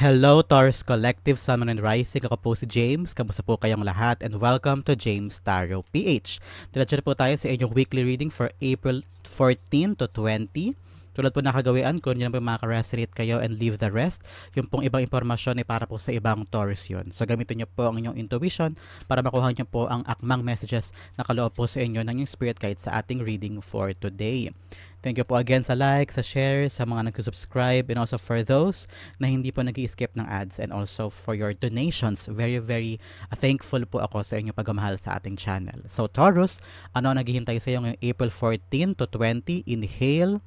Hello Taurus Collective, Sun, Moon, and Rising. Ako po si James. Kamusta po kayong lahat? And welcome to James Tarot PH. Diretso na po tayo sa inyong weekly reading for April 14 to 20. Tulad po nakagawian, kung yun po makaka-resonate kayo and leave the rest, yung pong ibang impormasyon ay para po sa ibang Taurus yun. So gamitin nyo po ang inyong intuition para makuha nyo po ang akmang messages na kaloob po sa inyo ng yung spirit guide sa ating reading for today. Thank you po again sa like, sa share, sa mga nag-subscribe, and also for those na hindi po nag skip ng ads and also for your donations. Very, very uh, thankful po ako sa inyong pagmamahal sa ating channel. So Taurus, ano ang naghihintay sa iyo ngayong April 14 to 20? Inhale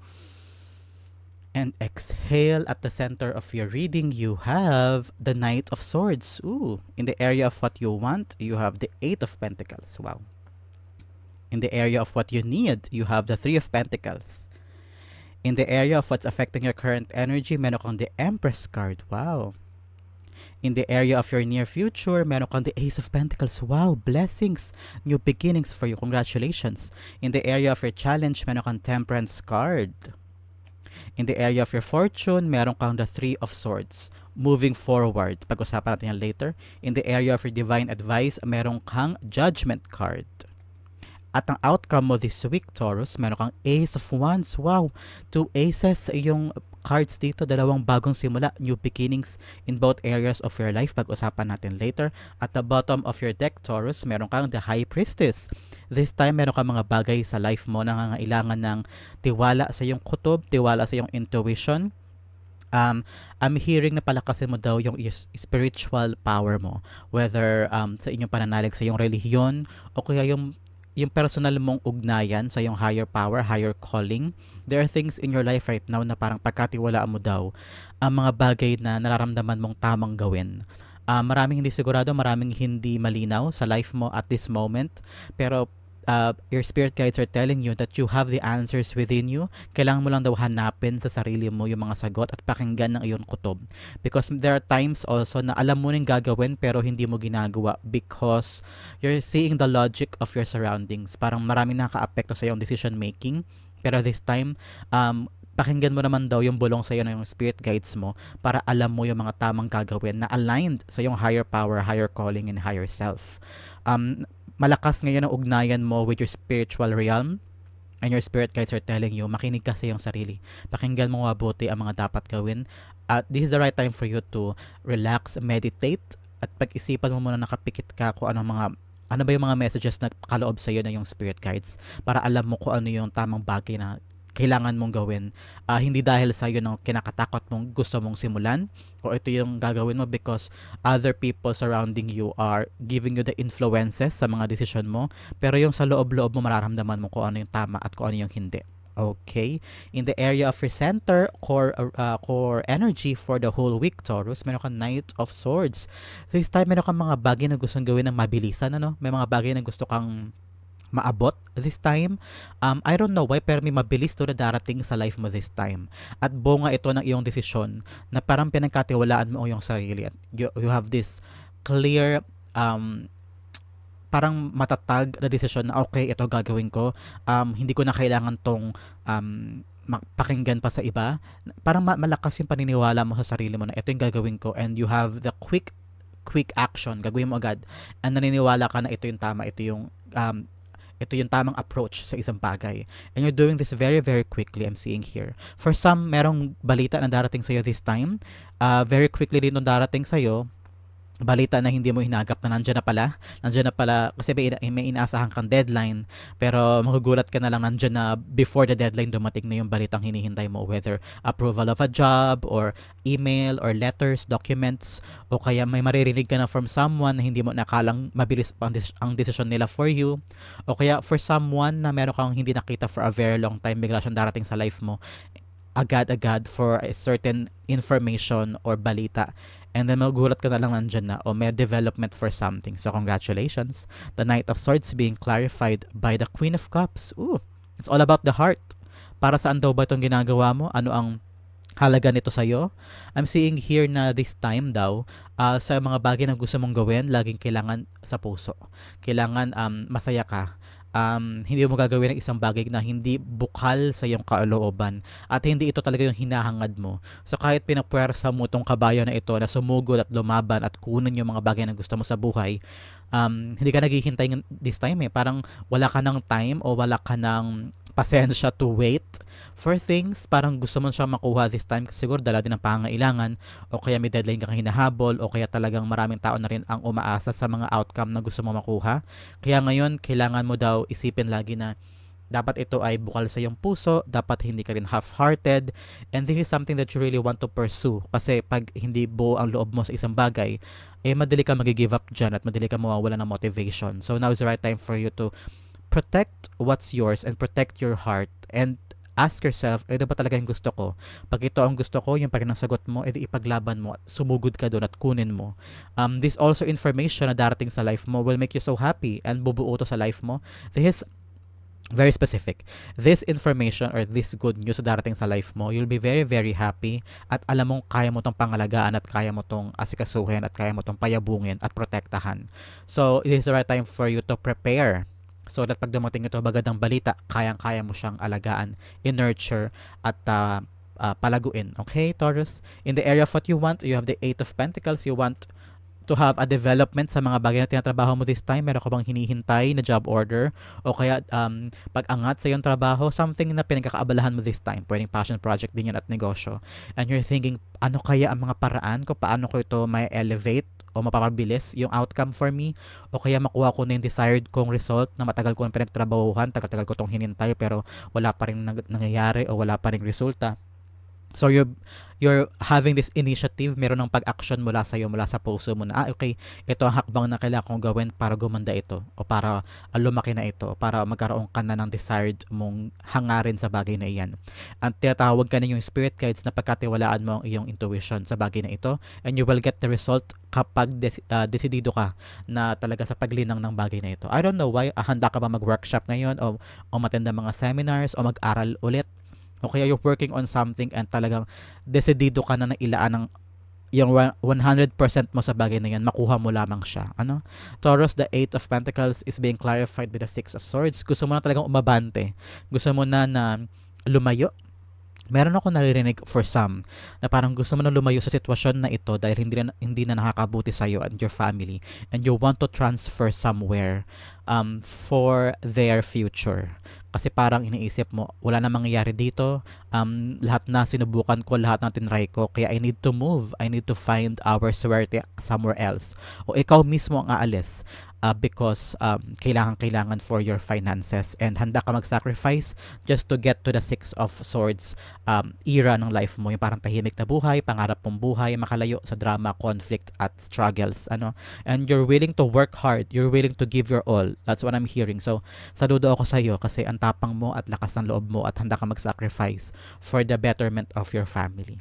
and exhale at the center of your reading you have the knight of swords ooh in the area of what you want you have the eight of pentacles wow in the area of what you need you have the three of pentacles in the area of what's affecting your current energy meron kang the empress card wow in the area of your near future, meron kang the Ace of Pentacles. Wow, blessings, new beginnings for you. Congratulations. In the area of your challenge, meron kang Temperance card. In the area of your fortune, meron kang the Three of Swords. Moving forward, pag-usapan natin yan later. In the area of your divine advice, meron kang Judgment card. At ang outcome mo this week, Taurus, meron kang Ace of Wands. Wow! Two aces sa iyong cards dito, dalawang bagong simula, new beginnings in both areas of your life. Pag-usapan natin later. At the bottom of your deck, Taurus, meron kang the High Priestess. This time, meron kang mga bagay sa life mo na nangangailangan ng tiwala sa iyong kutob, tiwala sa iyong intuition, um, I'm hearing na palakasin mo daw yung spiritual power mo. Whether um, sa inyong pananalig sa iyong relihiyon o kaya yung yung personal mong ugnayan sa yung higher power, higher calling, there are things in your life right now na parang pagkatiwalaan mo daw ang mga bagay na nararamdaman mong tamang gawin. Uh, maraming hindi sigurado, maraming hindi malinaw sa life mo at this moment, pero uh, your spirit guides are telling you that you have the answers within you. Kailangan mo lang daw hanapin sa sarili mo yung mga sagot at pakinggan ng iyong kutob. Because there are times also na alam mo nang gagawin pero hindi mo ginagawa because you're seeing the logic of your surroundings. Parang maraming nakaka-apekto sa iyong decision making. Pero this time, um, pakinggan mo naman daw yung bulong sa iyo ng spirit guides mo para alam mo yung mga tamang gagawin na aligned sa yung higher power, higher calling, and higher self. Um, malakas ngayon ang ugnayan mo with your spiritual realm and your spirit guides are telling you, makinig ka sa iyong sarili. Pakinggan mo mabuti ang mga dapat gawin. At this is the right time for you to relax, meditate, at pag-isipan mo muna nakapikit ka kung ano mga ano ba yung mga messages na kaloob sa iyo na yung spirit guides para alam mo kung ano yung tamang bagay na kailangan mong gawin. Uh, hindi dahil sa iyo ng kinakatakot mong gusto mong simulan o ito yung gagawin mo because other people surrounding you are giving you the influences sa mga decision mo. Pero yung sa loob-loob mo mararamdaman mo kung ano yung tama at kung ano yung hindi. Okay. In the area of your center, core, uh, core energy for the whole week, Taurus, meron kang Knight of Swords. This time, meron kang mga bagay na gustong gawin ng mabilisan, ano? May mga bagay na gusto kang maabot this time. Um, I don't know why, pero may mabilis to na darating sa life mo this time. At bunga ito ng iyong desisyon na parang pinagkatiwalaan mo yung sarili. At you, you have this clear um, parang matatag na desisyon na okay, ito gagawin ko. Um, hindi ko na kailangan tong um, pakinggan pa sa iba. Parang malakas yung paniniwala mo sa sarili mo na ito yung gagawin ko and you have the quick quick action, gagawin mo agad. And naniniwala ka na ito yung tama, ito yung um, ito yung tamang approach sa isang bagay. And you're doing this very, very quickly, I'm seeing here. For some, merong balita na darating sa'yo this time. Uh, very quickly din nung darating sa'yo, balita na hindi mo hinagap na nandiyan na pala. Nandiyan na pala kasi may, may inaasahan kang deadline pero magugulat ka na lang nandiyan na before the deadline dumating na yung balitang hinihintay mo whether approval of a job or email or letters, documents o kaya may maririnig ka na from someone na hindi mo nakalang mabilis ang, des- ang decision nila for you o kaya for someone na meron kang hindi nakita for a very long time bigla siyang darating sa life mo agad-agad for a certain information or balita and then magugulat ka na lang nandyan na o may development for something. So congratulations. The Knight of Swords being clarified by the Queen of Cups. Ooh, it's all about the heart. Para saan daw ba itong ginagawa mo? Ano ang halaga nito sa iyo? I'm seeing here na this time daw uh, sa mga bagay na gusto mong gawin, laging kailangan sa puso. Kailangan um, masaya ka um, hindi mo gagawin ng isang bagay na hindi bukal sa iyong kalooban at hindi ito talaga yung hinahangad mo. So kahit pinapwersa mo tong kabayo na ito na sumugod at lumaban at kunin yung mga bagay na gusto mo sa buhay, um, hindi ka naghihintay this time eh. Parang wala ka ng time o wala ka ng pasensya to wait for things. Parang gusto mo siya makuha this time kasi siguro dala din ng pangailangan o kaya may deadline kang hinahabol o kaya talagang maraming tao na rin ang umaasa sa mga outcome na gusto mo makuha. Kaya ngayon, kailangan mo daw isipin lagi na dapat ito ay bukal sa iyong puso, dapat hindi ka rin half-hearted, and this is something that you really want to pursue. Kasi pag hindi buo ang loob mo sa isang bagay, eh madali ka mag-give up dyan at madali ka mawawala ng motivation. So now is the right time for you to protect what's yours and protect your heart and ask yourself, ito ba talaga yung gusto ko? Pag ito ang gusto ko, yung pa rin ang sagot mo, edi ipaglaban mo, sumugod ka doon at kunin mo. Um, this also information na darating sa life mo will make you so happy and bubuo to sa life mo. This is very specific. This information or this good news na darating sa life mo, you'll be very, very happy at alam mong kaya mo tong pangalagaan at kaya mo tong asikasuhin at kaya mo tong payabungin at protektahan. So, it is the right time for you to prepare So that pag dumating ito bagadang balita, kayang-kaya mo siyang alagaan, in-nurture at uh, uh, palaguin. Okay, Taurus? In the area of what you want, you have the Eight of Pentacles. You want to have a development sa mga bagay na tinatrabaho mo this time? Meron ka bang hinihintay na job order? O kaya um, pag-angat sa iyong trabaho, something na pinagkakaabalahan mo this time. Pwedeng passion project din yan at negosyo. And you're thinking, ano kaya ang mga paraan ko? Paano ko ito may elevate? O mapapabilis yung outcome for me o kaya makuha ko na yung desired kong result na matagal ko na pinagtrabahuhan, tagal-tagal ko tong hinintay pero wala pa rin nangyayari o wala pa rin resulta. So you're you're having this initiative, meron ng pag-action mula sa iyo, mula sa puso mo na, ah, okay, ito ang hakbang na kailangan kong gawin para gumanda ito o para uh, lumaki na ito, para magkaroon ka na ng desired mong hangarin sa bagay na iyan. At tinatawag ka na yung spirit guides na pagkatiwalaan mo ang iyong intuition sa bagay na ito and you will get the result kapag des- uh, desidido ka na talaga sa paglinang ng bagay na ito. I don't know why, uh, handa ka ba mag-workshop ngayon o, o matenda mga seminars o mag-aral ulit o kaya you're working on something and talagang desidido ka na na ilaan ng yung 100% mo sa bagay na yan, makuha mo lamang siya. Ano? Taurus, the Eight of Pentacles is being clarified with the Six of Swords. Gusto mo na talagang umabante. Gusto mo na na lumayo. Meron ako naririnig for some na parang gusto mo na lumayo sa sitwasyon na ito dahil hindi na, hindi na nakakabuti sa iyo and your family and you want to transfer somewhere um, for their future kasi parang iniisip mo, wala na mangyayari dito, um, lahat na sinubukan ko, lahat na tinry ko, kaya I need to move, I need to find our swerte somewhere else. O ikaw mismo ang aalis uh, because um, kailangan-kailangan for your finances. And handa ka mag-sacrifice just to get to the Six of Swords um, era ng life mo, yung parang tahimik na buhay, pangarap mong buhay, makalayo sa drama, conflict at struggles, ano, and you're willing to work hard, you're willing to give your all. That's what I'm hearing. So, saludo ako sa iyo kasi ang tapang mo at lakas ng loob mo at handa ka mag-sacrifice for the betterment of your family.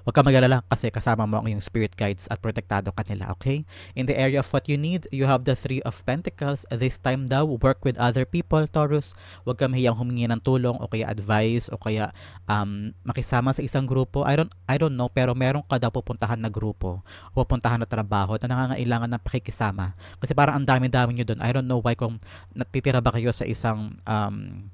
Huwag ka mag-alala kasi kasama mo ang iyong spirit guides at protektado ka nila, okay? In the area of what you need, you have the Three of Pentacles. This time daw, work with other people, Taurus. Huwag ka mahiyang humingi ng tulong o kaya advice o kaya um, makisama sa isang grupo. I don't, I don't know, pero meron ka daw pupuntahan na grupo o pupuntahan na trabaho na nangangailangan ng pakikisama. Kasi parang ang dami-dami nyo doon. I don't know why kung natitira ba kayo sa isang um,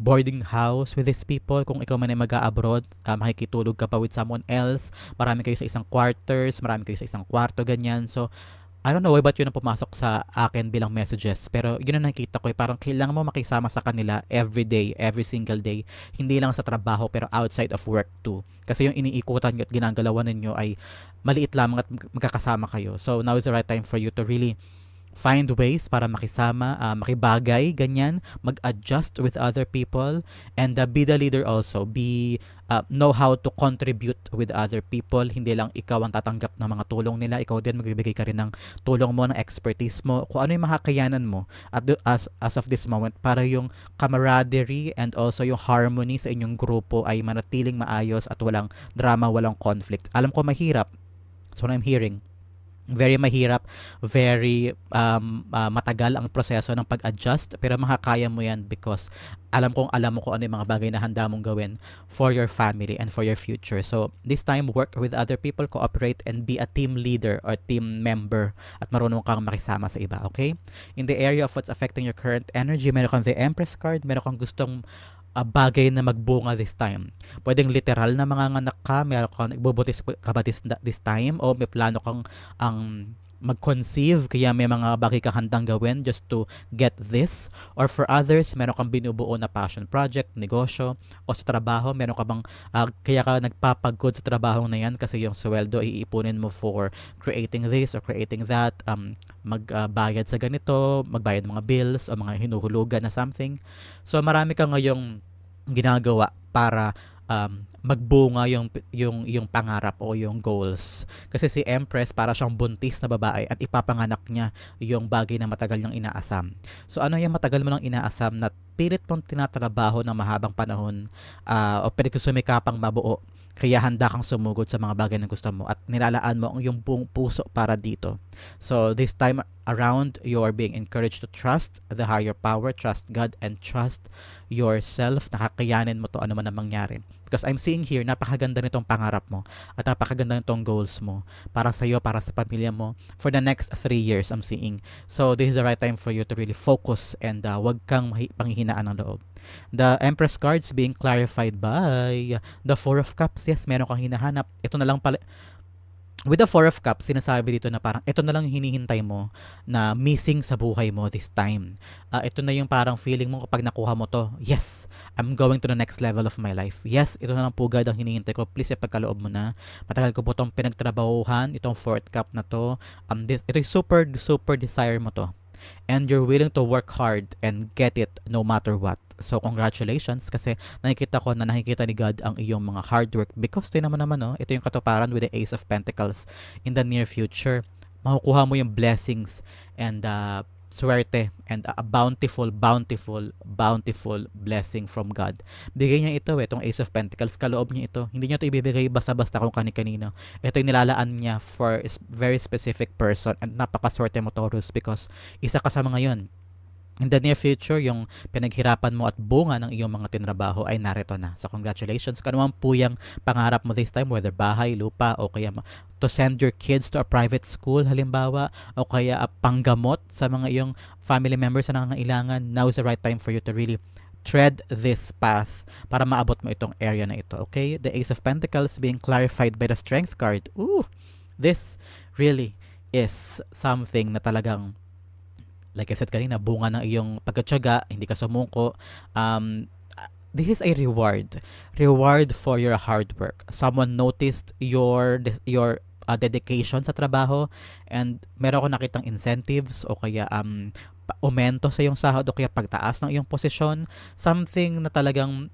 boarding house with these people. Kung ikaw man ay mag-abroad, uh, makikitulog ka pa with someone else. Marami kayo sa isang quarters, marami kayo sa isang kwarto, ganyan. So, I don't know why ba't yun ang pumasok sa akin bilang messages. Pero yun ang nakikita ko. Eh, parang kailangan mo makisama sa kanila every day, every single day. Hindi lang sa trabaho pero outside of work too. Kasi yung iniikutan nyo at ginagalawan ninyo ay maliit lamang at magkakasama kayo. So now is the right time for you to really find ways para makisama, uh, makibagay, ganyan, mag-adjust with other people, and uh, be the leader also. Be, uh, know how to contribute with other people. Hindi lang ikaw ang tatanggap ng mga tulong nila, ikaw din magbibigay ka rin ng tulong mo, ng expertise mo, kung ano yung makakayanan mo at as, as of this moment para yung camaraderie and also yung harmony sa inyong grupo ay manatiling maayos at walang drama, walang conflict. Alam ko mahirap. So I'm hearing very mahirap, very um, ah, matagal ang proseso ng pag-adjust pero makakaya mo yan because alam kong alam mo kung ano yung mga bagay na handa mong gawin for your family and for your future. So, this time, work with other people, cooperate, and be a team leader or team member at marunong kang makisama sa iba, okay? In the area of what's affecting your current energy, meron kang the Empress card, meron kang gustong ah, bagay na magbunga this time. Pwedeng literal na mga nganak ka, meron kang nagbubutis ka ba this, this time o may plano kang ang mag-conceive kaya may mga bagay kang handang gawin just to get this? Or for others meron kang binubuo na passion project, negosyo o sa trabaho meron ka bang ah, kaya ka nagpapagod sa trabaho na yan kasi yung sweldo iipunin mo for creating this or creating that um, magbayad sa ganito, magbayad mga bills o mga hinuhulugan na something? So marami ka ngayong ginagawa para um, magbunga yung yung yung pangarap o yung goals. Kasi si Empress para siyang buntis na babae at ipapanganak niya yung bagay na matagal niyang inaasam. So ano yung matagal mo nang inaasam na pilit mong tinatrabaho ng mahabang panahon uh, o pinagsumikapang mabuo kaya handa kang sumugod sa mga bagay na gusto mo at nilalaan mo ang iyong buong puso para dito. So this time around, you are being encouraged to trust the higher power, trust God, and trust yourself. Nakakayanin mo to ano man ang mangyari. Because I'm seeing here, napakaganda nitong pangarap mo at napakaganda nitong goals mo para sa iyo, para sa pamilya mo for the next three years, I'm seeing. So, this is the right time for you to really focus and uh, wag kang panghihinaan ng loob. The Empress cards being clarified by the Four of Cups. Yes, meron kang hinahanap. Ito na lang pala, with the Four of Cups, sinasabi dito na parang ito na lang hinihintay mo na missing sa buhay mo this time. Uh, ito na yung parang feeling mo kapag nakuha mo to, yes, I'm going to the next level of my life. Yes, ito na lang pugad ang hinihintay ko. Please, ipagkaloob mo na. Matagal ko po itong pinagtrabahuhan, itong fourth cup na to. Um, this, ito yung super, super desire mo to. And you're willing to work hard and get it no matter what. So, congratulations kasi nakikita ko na nakikita ni God ang iyong mga hard work because din naman no, ito yung katuparan with the Ace of Pentacles in the near future. Makukuha mo yung blessings and uh, swerte and a bountiful, bountiful, bountiful blessing from God. Bigay niya ito eh, itong Ace of Pentacles, kaloob niya ito. Hindi niya ito ibibigay basta-basta kung kani-kanino. Ito yung nilalaan niya for a very specific person and napakaswerte mo Taurus because isa ka sa mga yun in the near future, yung pinaghirapan mo at bunga ng iyong mga tinrabaho ay narito na. So congratulations. Ano po yung pangarap mo this time, whether bahay, lupa, o kaya to send your kids to a private school halimbawa, o kaya uh, panggamot sa mga iyong family members na nangangailangan, now is the right time for you to really tread this path para maabot mo itong area na ito. Okay? The Ace of Pentacles being clarified by the Strength card. Ooh! This really is something na talagang like I said kanina, bunga ng iyong pagkatsaga, hindi ka sumuko, um, this is a reward. Reward for your hard work. Someone noticed your your uh, dedication sa trabaho and meron ko nakitang incentives o kaya um aumento sa iyong sahod o kaya pagtaas ng iyong posisyon, something na talagang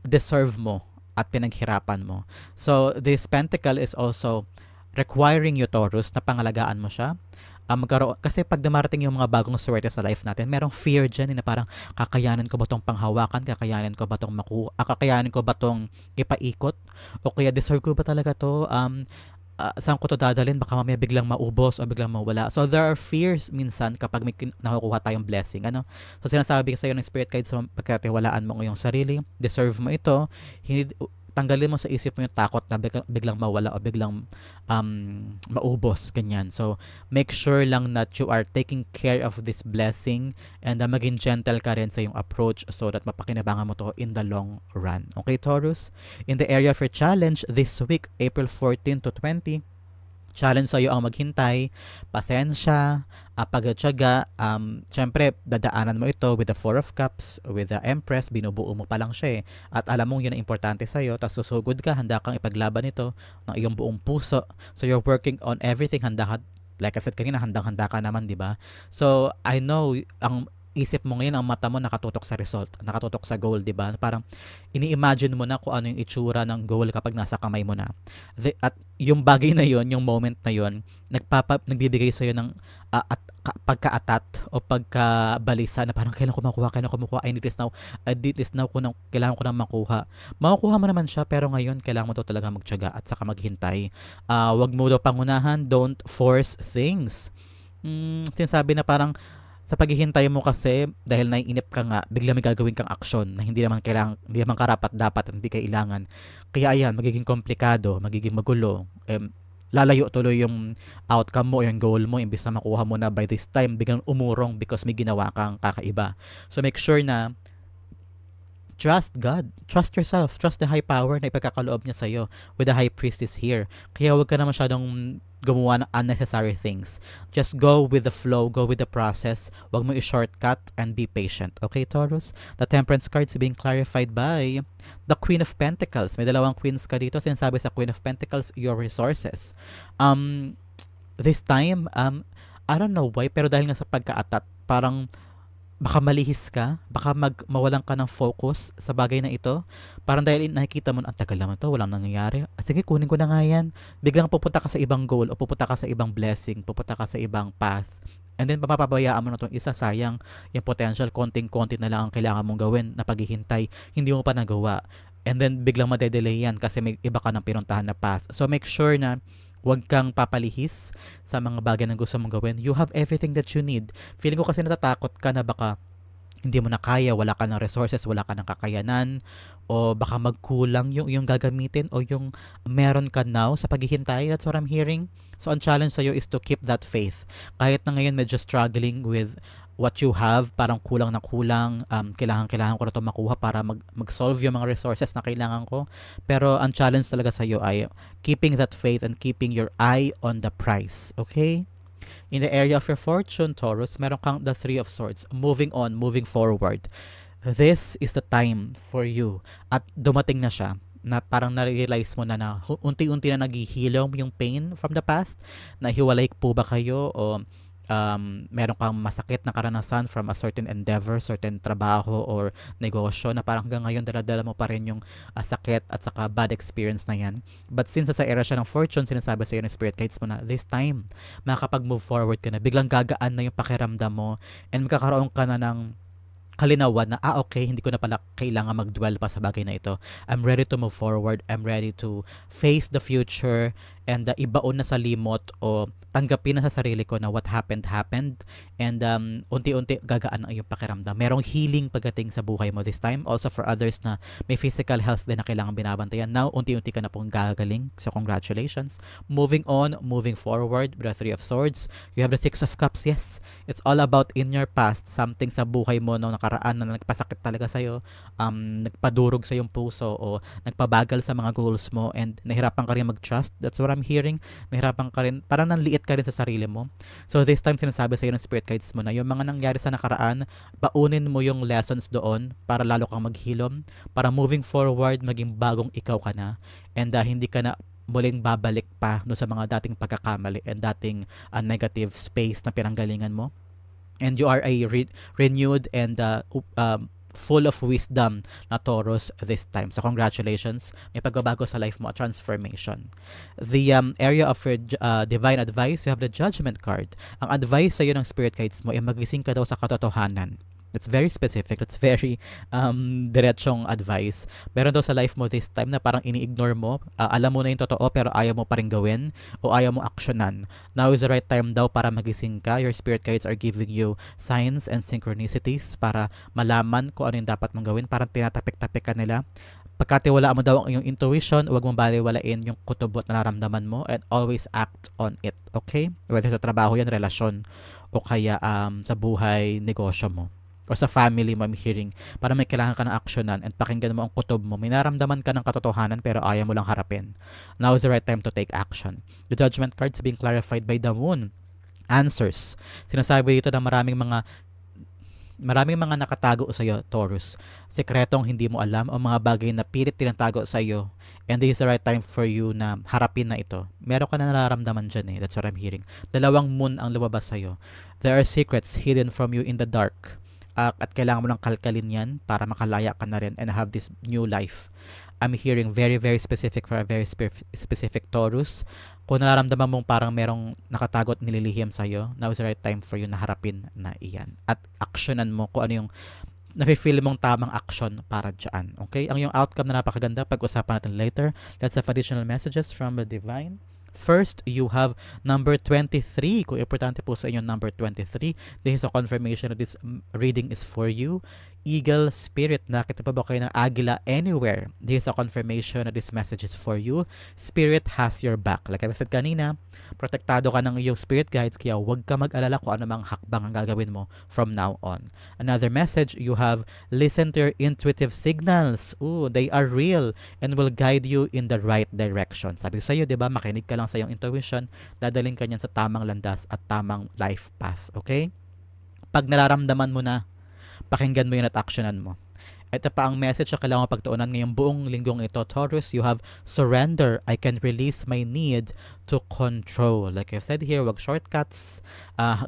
deserve mo at pinaghirapan mo. So, this pentacle is also requiring you, Taurus, na pangalagaan mo siya uh, magkaroon, kasi pag dumarating yung mga bagong swerte sa life natin, merong fear dyan eh, na parang kakayanin ko ba tong panghawakan, kakayanin ko ba tong maku, ah, kakayanin ko ba tong ipaikot, o kaya deserve ko ba talaga to, um, uh, saan ko to dadalhin, baka mamaya biglang maubos o biglang mawala. So there are fears minsan kapag may nakukuha tayong blessing. Ano? So sinasabi sa iyo ng spirit guide sa so, pagkatiwalaan mo ng iyong sarili, deserve mo ito, hindi, tanggalin mo sa isip mo yung takot na biglang mawala o biglang um, maubos, ganyan. So, make sure lang that you are taking care of this blessing and uh, maging gentle ka rin sa yung approach so that mapakinabangan mo to in the long run. Okay, Taurus? In the area of your challenge this week, April 14 to 20, challenge sa'yo ang maghintay, pasensya, uh, pagtsyaga, um, syempre, dadaanan mo ito with the Four of Cups, with the Empress, binubuo mo pa lang siya eh. At alam mong yun ang importante sa'yo, tapos susugod ka, handa kang ipaglaban ito ng iyong buong puso. So, you're working on everything, handa ka, like I said kanina, handang-handa ka naman, di ba? So, I know, ang isip mo ngayon, ang mata mo nakatutok sa result, nakatutok sa goal, di ba? Parang ini-imagine mo na kung ano yung itsura ng goal kapag nasa kamay mo na. The, at yung bagay na yon, yung moment na yon, nagpapa nagbibigay sa iyo ng ah, at ka- pagka-atat o pagkabalisa na parang kailan ko makuha, kailan ko makuha, I need this now, I need this now, kung kailangan ko na makuha. Makukuha mo naman siya, pero ngayon, kailangan mo to talaga magtyaga at saka maghintay. Ah, wag mo daw pangunahan, don't force things. Mm, sinasabi na parang, sa paghihintay mo kasi dahil naiinip ka nga, bigla may gagawin kang aksyon na hindi naman kailangan, hindi naman karapat dapat, hindi kailangan. Kaya ayan, magiging komplikado, magiging magulo. Um, lalayo tuloy yung outcome mo, yung goal mo, imbis na makuha mo na by this time, biglang umurong because may ginawa kang kakaiba. So make sure na trust God, trust yourself, trust the high power na ipagkakaloob niya sa'yo with the high priest is here. Kaya huwag ka na masyadong gumawa ng unnecessary things. Just go with the flow, go with the process. Huwag mo i-shortcut and be patient. Okay, Taurus? The Temperance card is being clarified by the Queen of Pentacles. May dalawang queens ka dito. Sinasabi sa Queen of Pentacles, your resources. Um, this time, um, I don't know why, pero dahil nga sa pagka-atat, parang baka malihis ka, baka mag, mawalan ka ng focus sa bagay na ito. Parang dahil nakikita mo, ang tagal naman to, walang nangyayari. Ah, sige, kunin ko na nga yan. Biglang pupunta ka sa ibang goal o pupunta ka sa ibang blessing, pupunta ka sa ibang path. And then, mapapabayaan mo na itong isa, sayang yung potential, konting-konti na lang ang kailangan mong gawin na paghihintay, hindi mo pa nagawa. And then, biglang madedelay yan kasi may iba ka ng pinuntahan na path. So, make sure na Huwag kang papalihis sa mga bagay na gusto mong gawin. You have everything that you need. Feeling ko kasi natatakot ka na baka hindi mo na kaya, wala ka ng resources, wala ka ng kakayanan, o baka magkulang yung, yung gagamitin o yung meron ka now sa paghihintay. That's what I'm hearing. So, ang challenge sa'yo is to keep that faith. Kahit na ngayon medyo struggling with what you have, parang kulang na kulang, um, kailangan, kailangan ko na ito makuha para mag, mag-solve yung mga resources na kailangan ko. Pero ang challenge talaga sa iyo ay keeping that faith and keeping your eye on the prize. Okay? In the area of your fortune, Taurus, meron kang the Three of Swords. Moving on, moving forward. This is the time for you. At dumating na siya na parang na-realize mo na na unti-unti na naghihilom yung pain from the past. Na hiwalay po ba kayo o um, meron kang masakit na karanasan from a certain endeavor, certain trabaho or negosyo na parang hanggang ngayon daladala mo pa rin yung uh, sakit at saka bad experience na yan. But since sa era siya ng fortune, sinasabi sa iyo ng spirit guides mo na this time, makakapag-move forward ka na, biglang gagaan na yung pakiramdam mo and magkakaroon ka na ng kalinawan na, ah okay, hindi ko na pala kailangan mag-dwell pa sa bagay na ito. I'm ready to move forward. I'm ready to face the future and uh, ibaon na sa limot o tanggapin na sa sarili ko na what happened happened and um, unti-unti gagaan ang iyong pakiramdam. Merong healing pagdating sa buhay mo this time. Also for others na may physical health din na kailangan binabantayan. Now, unti-unti ka na pong gagaling. So congratulations. Moving on, moving forward the Three of Swords. You have the Six of Cups. Yes, it's all about in your past. Something sa buhay mo no nakaraan na nagpasakit talaga sa'yo. Um, nagpadurog sa iyong puso o nagpabagal sa mga goals mo and nahirapan ka rin mag-trust. That's what I'm hearing. Nahirapan ka rin. Parang nanliit ka rin sa sarili mo. So this time sinasabi sa iyo ng spirit guides mo na yung mga nangyari sa nakaraan, baunin mo yung lessons doon para lalo kang maghilom, para moving forward maging bagong ikaw ka na and uh, hindi ka na muling babalik pa no sa mga dating pagkakamali and dating uh, negative space na pinanggalingan mo. And you are a re- renewed and uh, um, full of wisdom na Taurus this time. So congratulations. May pagbabago sa life mo, a transformation. The um, area of your uh, divine advice, you have the judgment card. Ang advice sa iyo ng spirit guides mo ay magising ka daw sa katotohanan. That's very specific. That's very um, diretsong advice. Meron daw sa life mo this time na parang ini-ignore mo. Uh, alam mo na yung totoo pero ayaw mo pa rin gawin o ayaw mo aksyonan. Now is the right time daw para magising ka. Your spirit guides are giving you signs and synchronicities para malaman kung ano yung dapat mong gawin. Parang tinatapik-tapik ka nila pagkatiwala mo daw ang iyong intuition, huwag mong baliwalain yung kutubot na nararamdaman mo and always act on it. Okay? Whether sa trabaho yan, relasyon, o kaya um, sa buhay, negosyo mo o sa family mo, I'm hearing, para may kailangan ka ng aksyonan and pakinggan mo ang kutob mo. May naramdaman ka ng katotohanan pero ayaw mo lang harapin. Now is the right time to take action. The judgment cards being clarified by the moon. Answers. Sinasabi dito na maraming mga maraming mga nakatago sa iyo, Taurus. Sekretong hindi mo alam o mga bagay na pilit tinatago sa iyo. And this is the right time for you na harapin na ito. Meron ka na nararamdaman dyan eh. That's what I'm hearing. Dalawang moon ang lumabas sa iyo. There are secrets hidden from you in the dark uh, at kailangan mo lang kalkalin yan para makalaya ka na rin and have this new life. I'm hearing very, very specific for a very spe- specific Taurus. Kung nararamdaman mong parang merong nakatagot nililihim sa'yo, now is the right time for you na harapin na iyan. At actionan mo kung ano yung nafe-feel mong tamang action para dyan. Okay? Ang yung outcome na napakaganda, pag-usapan natin later. Let's have additional messages from the divine. First, you have number 23. Kung importante po sa inyo number 23, this is a confirmation that this mm, reading is for you. Eagle Spirit, nakita pa ba kayo ng Agila anywhere? This is a confirmation that this message is for you. Spirit has your back. Like I said kanina, protektado ka ng iyong spirit guides kaya huwag ka mag-alala kung ano mang hakbang ang gagawin mo from now on. Another message, you have listen to your intuitive signals. Ooh, they are real and will guide you in the right direction. Sabi ko sa iyo, 'di ba, makinig ka lang sa iyong intuition, dadaling ka niyan sa tamang landas at tamang life path, okay? Pag nararamdaman mo na pakinggan mo yun at actionan mo. Ito pa ang message na kailangan pagtuunan ngayong buong linggong ito. Taurus, you have surrender. I can release my need to control. Like I've said here, wag shortcuts. Uh,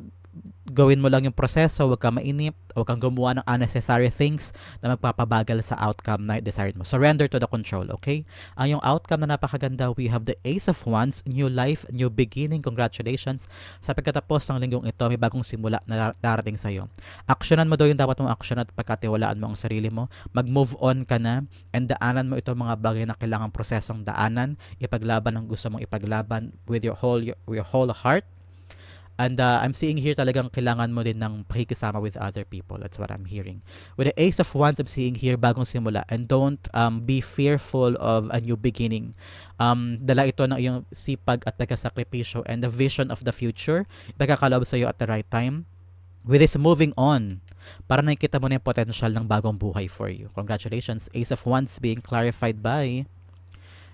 gawin mo lang yung proseso, huwag kang mainip, huwag kang gumawa ng unnecessary things na magpapabagal sa outcome na desired mo. Surrender to the control, okay? Ang yung outcome na napakaganda, we have the Ace of Wands, new life, new beginning, congratulations. Sa pagkatapos ng linggong ito, may bagong simula na darating sa'yo. Aksyonan mo daw yung dapat mong aksyon at pagkatiwalaan mo ang sarili mo. Mag-move on ka na and daanan mo ito mga bagay na kailangan prosesong daanan, ipaglaban ang gusto mong ipaglaban with your whole, your, your whole heart, And uh, I'm seeing here talagang kailangan mo din ng pakikisama with other people. That's what I'm hearing. With the Ace of Wands, I'm seeing here bagong simula. And don't um, be fearful of a new beginning. Um, dala ito ng iyong sipag at tagasakripisyo and the vision of the future. Ipagkakalob sa iyo at the right time. With this moving on, para nakikita mo na yung potential ng bagong buhay for you. Congratulations. Ace of Wands being clarified by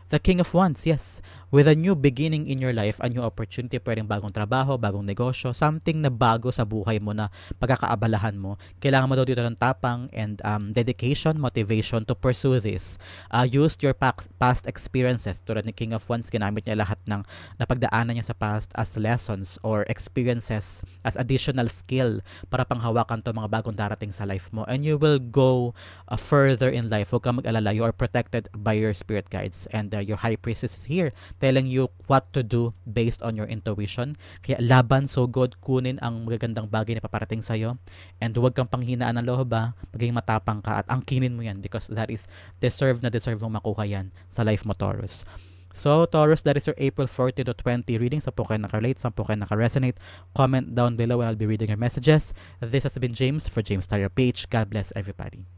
The King of Wands, yes. With a new beginning in your life, a new opportunity, pwedeng bagong trabaho, bagong negosyo, something na bago sa buhay mo na pagkakaabalahan mo. Kailangan mo daw dito ng tapang and um, dedication, motivation to pursue this. Uh, use your past experiences. Tulad ni King of Wands, ginamit niya lahat ng napagdaanan niya sa past as lessons or experiences as additional skill para panghawakan to mga bagong darating sa life mo. And you will go uh, further in life. Huwag kang mag-alala. You are protected by your spirit guides and uh, your high priestess is here telling you what to do based on your intuition. Kaya laban so good, kunin ang magagandang bagay na paparating sa'yo. And huwag kang panghinaan ng loob ba, maging matapang ka at angkinin mo yan because that is deserve na deserve mong makuha yan sa life mo Taurus. So, Taurus, that is your April 40 to 20 reading. Sa po kayo nakarelate, sa po kayo nakaresonate. Comment down below and I'll be reading your messages. This has been James for James Tyler Page. God bless everybody.